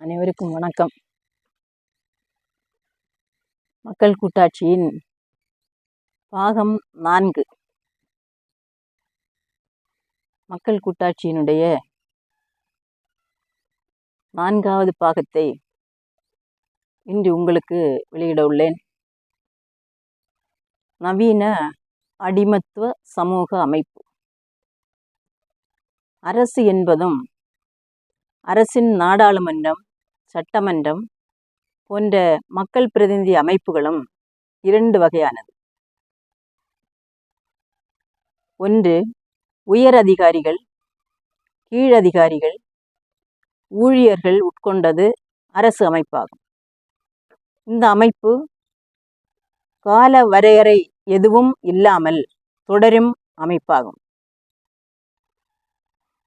அனைவருக்கும் வணக்கம். மக்கள் கூட்டாட்சியின் பாகம் நான்கு. மக்கள் கூட்டாட்சியினுடைய நான்காவது பாகத்தை இன்று உங்களுக்கு வெளியிட உள்ளேன். நவீன அடிமத்துவ சமூக அமைப்பு. அரசு என்பதும் அரசின் நாடாளுமன்றம் சட்டமன்றம் போன்ற மக்கள் பிரதிநிதி அமைப்புகளும் இரண்டு வகையானது. ஒன்று உயர் அதிகாரிகள் கீழதிகாரிகள் ஊழியர்கள் உட்கொண்டது அரசு அமைப்பாகும். இந்த அமைப்பு கால வரையறை எதுவும் இல்லாமல் தொடரும் அமைப்பாகும்.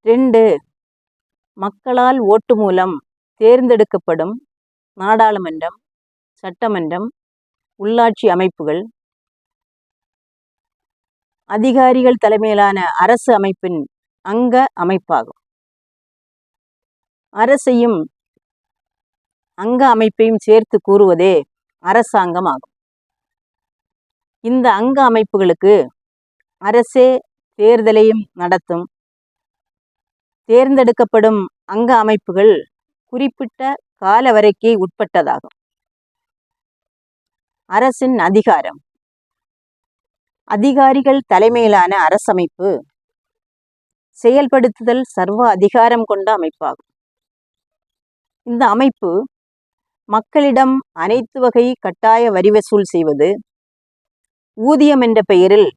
ரெண்டு மக்களால் ஓட்டு மூலம் தேர்ந்தெடுக்கப்படும் நாடாளுமன்றம் சட்டமன்றம் உள்ளாட்சி அமைப்புகள் அதிகாரிகள் தலைமையிலான அரசு அமைப்பின் அங்க அமைப்பாகும். அரசையும் அங்க அமைப்பையும் சேர்த்து கூறுவதே அரசாங்கம் ஆகும். இந்த அங்க அமைப்புகளுக்கு அரசே தேர்தலையும் நடத்தும். தேர்ந்தெடுக்கப்படும் அங்க அமைப்புகள் குறிப்பிட்ட கால வரைக்கே உட்பட்டதாகும். அரசின் அதிகாரம். அதிகாரிகள் தலைமையிலான அரசமைப்பு செயல்படுத்துதல் சர்வ அதிகாரம் கொண்ட அமைப்பாகும். இந்த அமைப்பு மக்களிடம் அனைத்து வகை கட்டாய வரி வசூல் செய்வது ஊதியம் என்ற பெயரில்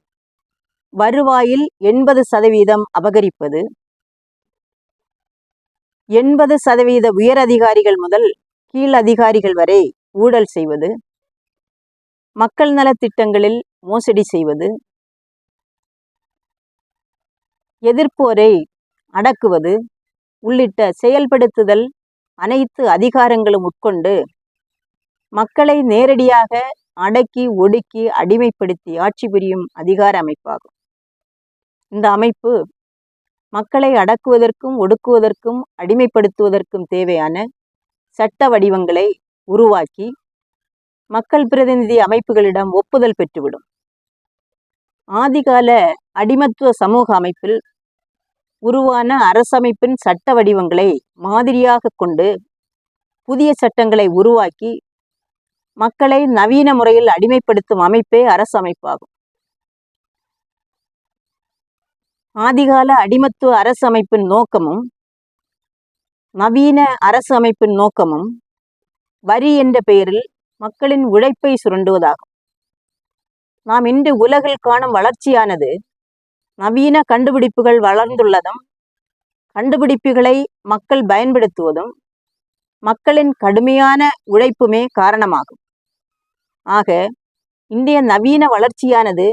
வருவாயில் எண்பது சதவீதம் அபகரிப்பது எண்பது சதவீத உயர் அதிகாரிகள் முதல் கீழ் அதிகாரிகள் வரை ஊழல் செய்வது மக்கள் நலத்திட்டங்களில் மோசடி செய்வது எதிர்ப்போரை அடக்குவது உள்ளிட்ட செயல்படுத்துதல் அனைத்து அதிகாரங்களும் உட்கொண்டு மக்களை நேரடியாக அடக்கி ஒடுக்கி அடிமைப்படுத்தி ஆட்சி புரியும் அதிகார அமைப்பாகும். இந்த அமைப்பு மக்களை அடக்குவதற்கும் ஒடுக்குவதற்கும் அடிமைப்படுத்துவதற்கும் தேவையான சட்ட வடிவங்களை உருவாக்கி மக்கள் பிரதிநிதி அமைப்புகளிடம் ஒப்புதல் பெற்றுவிடும். ஆதிகால அடிமத்துவ சமூக அமைப்பில் உருவான அரசமைப்பின் சட்ட வடிவங்களை மாதிரியாக கொண்டு புதிய சட்டங்களை உருவாக்கி மக்களை நவீன முறையில் அடிமைப்படுத்தும் அமைப்பே அரசமைப்பாகும். ஆதிகால அடிமத்துவ அரசமைப்பின் நோக்கமும் நவீன அரசு அமைப்பின் நோக்கமும் வரி என்ற பெயரில் மக்களின் உழைப்பை சுரண்டுவதாகும். நாம் இன்று உலகில் காணும் வளர்ச்சியானது நவீன கண்டுபிடிப்புகள் வளர்ந்துள்ளதும் கண்டுபிடிப்புகளை மக்கள் பயன்படுத்துவதும் மக்களின் கடுமையான உழைப்புமே காரணமாகும். ஆக இந்திய நவீன வளர்ச்சியானது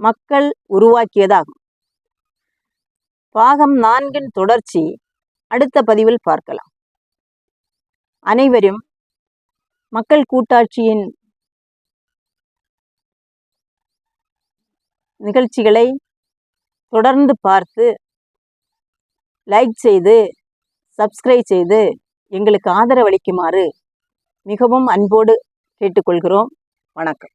மக்கள் உருவாக்கியதாகும். பாகம் நான்கின் தொடர்ச்சி. அடுத்த பதிவில் பார்க்கலாம். அனைவரும் மக்கள் கூட்டாட்சியின் நிகழ்ச்சிகளை தொடர்ந்து பார்த்து லைக் செய்து சப்ஸ்கிரைப் செய்து எங்களுக்கு ஆதரவளிக்குமாறு மிகவும் அன்போடு கேட்டுக்கொள்கிறோம். வணக்கம்.